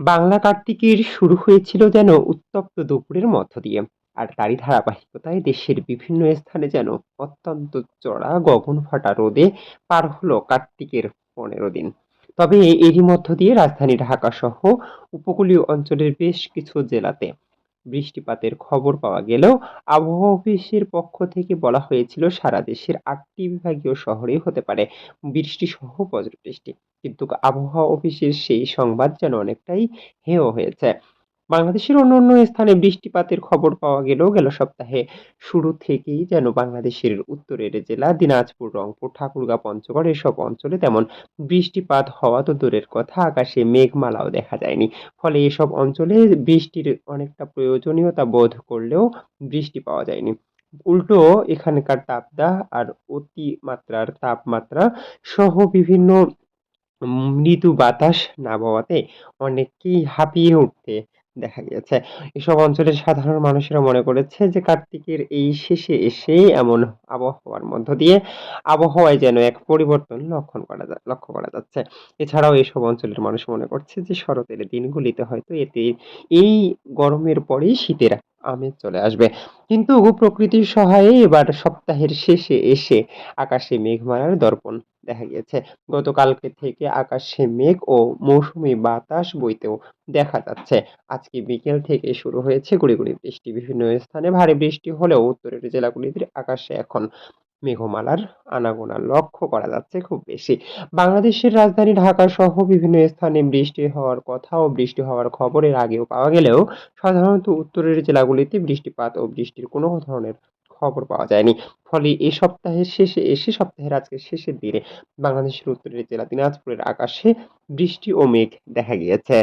বাংলা কার্তিকের শুরু হয়েছিল যেন উত্তপ্ত দুপুরের মধ্য দিয়ে, আর তারই ধারাবাহিকতায় দেশের বিভিন্ন স্থানে যেন অত্যন্ত চড়া গগন ফাটা রোদে পার হলো কার্তিকের পনেরো দিন। তবে এরই মধ্য দিয়ে রাজধানী ঢাকা সহ উপকূলীয় অঞ্চলের বেশ কিছু জেলাতে বৃষ্টিপাতের খবর পাওয়া গেলেও আবহাওয়া অফিসের পক্ষ থেকে বলা হয়েছিল সারা দেশের আটটি বিভাগীয় শহরে হতে পারে বৃষ্টি সহ বজ্রবৃষ্টি। কিন্তু আবহাওয়া অফিসের সেই সংবাদ যেন অনেকটাই হেয় হয়েছে। বাংলাদেশের অন্য অন্য স্থানে বৃষ্টিপাতের খবর পাওয়া গেলেও গেল সপ্তাহে। শুরু থেকেই যেন বাংলাদেশের উত্তরের জেলা দিনাজপুর, রংপুর, ঠাকুরগাঁ, পঞ্চগড় এসব অঞ্চলে তেমন বৃষ্টিপাত হওয়া তো দূরের কথা, আকাশে মেঘমালাও দেখা যায়নি। ফলে এসব অঞ্চলে বৃষ্টির অনেকটা প্রয়োজনীয়তা বোধ করলেও বৃষ্টি পাওয়া যায়নি। উল্টো এখানকার তাপদাহ আর অতিমাত্রার তাপমাত্রা সহ বিভিন্ন মৃদু বাতাস না বওয়াতে অনেককেই হাঁপিয়ে উঠতে দেখা গিয়েছে। এসব অঞ্চলের সাধারণ মানুষেরা মনে করেছে যে, কার্তিকের এই শেষে এসে এমন আবহাওয়ার মধ্য দিয়ে আবহাওয়ায় যেন এক পরিবর্তন লক্ষণ করা যা, লক্ষ্য করা যাচ্ছে। এছাড়াও এসব অঞ্চলের মানুষ মনে করছে যে, শরতের দিনগুলিতে হয়তো এতে এই গরমের পরেই শীতের আমেজ চলে আসবে। কিন্তু প্রকৃতির সহায়ে এবার সপ্তাহের শেষে এসে আকাশে মেঘমালার দর্পণ দেখা গিয়েছে গতকালকে থেকে আকাশে মেঘ ও মৌসুমি বাতাস বইতেও দেখা যাচ্ছে। আজকে বিকেল থেকে শুরু হয়েছে গুড়ি গুড়ি বৃষ্টি। বিভিন্ন স্থানে ভারী বৃষ্টি হলেও উত্তরের জেলাগুলিতে আকাশে এখন মেঘমালার আনাগোনা লক্ষ্য করা যাচ্ছে খুব বেশি। বাংলাদেশের রাজধানী ঢাকা সহ বিভিন্ন স্থানে বৃষ্টি হওয়ার কথা ও বৃষ্টি হওয়ার খবরের আগেও পাওয়া গেলেও সাধারণত উত্তরের জেলাগুলিতে বৃষ্টিপাত ও বৃষ্টির কোনো ধরনের খবর পাওয়া যায়নি। ফলে এ সপ্তাহের শেষে এসে সপ্তাহের আজকের শেষের দিনে বাংলাদেশের উত্তরের জেলা দিনাজপুরের আকাশে বৃষ্টি ও মেঘ দেখা গিয়েছে।